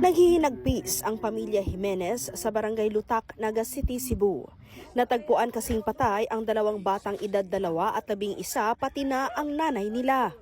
Naghihinagpis ang pamilya Jimenez sa barangay Lutak, Naga City, Cebu. Natagpuan kasing patay ang dalawang batang edad dalawa at labing isa pati na ang nanay nila.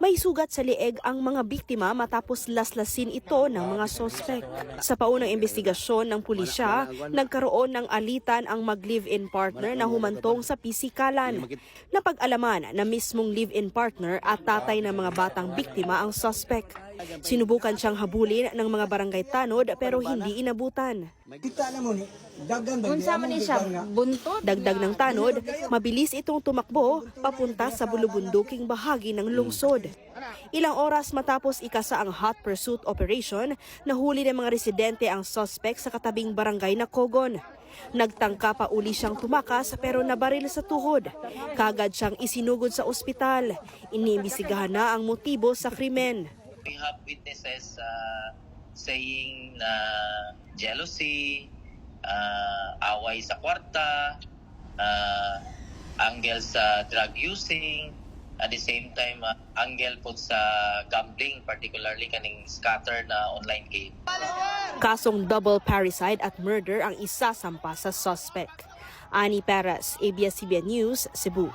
May sugat sa lieg ang mga biktima matapos laslasin ito ng mga sospek. Sa paunang investigasyon ng pulisya, nagkaroon ng alitan ang mag-live-in partner na humantong sa pisikalan. Napag-alaman na mismong live-in partner at tatay ng mga batang biktima ang sospek. Sinubukan siyang habulin ng mga barangay tanod pero hindi inabutan. Kita na mo ni, dagan ba? Unsa man ni siya buntot? Dagdag ng tanod, mabilis itong tumakbo papunta sa bulubunduking bahagi ng lungsod. Ilang oras matapos ikasa ang hot pursuit operation, nahuli ng mga residente ang suspect sa katabing barangay na Kogon. Nagtangka pa uli siyang tumakas pero nabaril sa tuhod. Kagad siyang isinugod sa ospital. Iniimbisigahan na ang motibo sa krimen. We have witnesses uh, saying na jealousy, uh, away sa kwarta, uh, angle sa drug using, at the same time, uh, angle po sa gambling, particularly kaning scatter na online game. Kasong double parricide at murder ang isa sampa sa suspect. Ani Perez, ABS-CBN News, Cebu.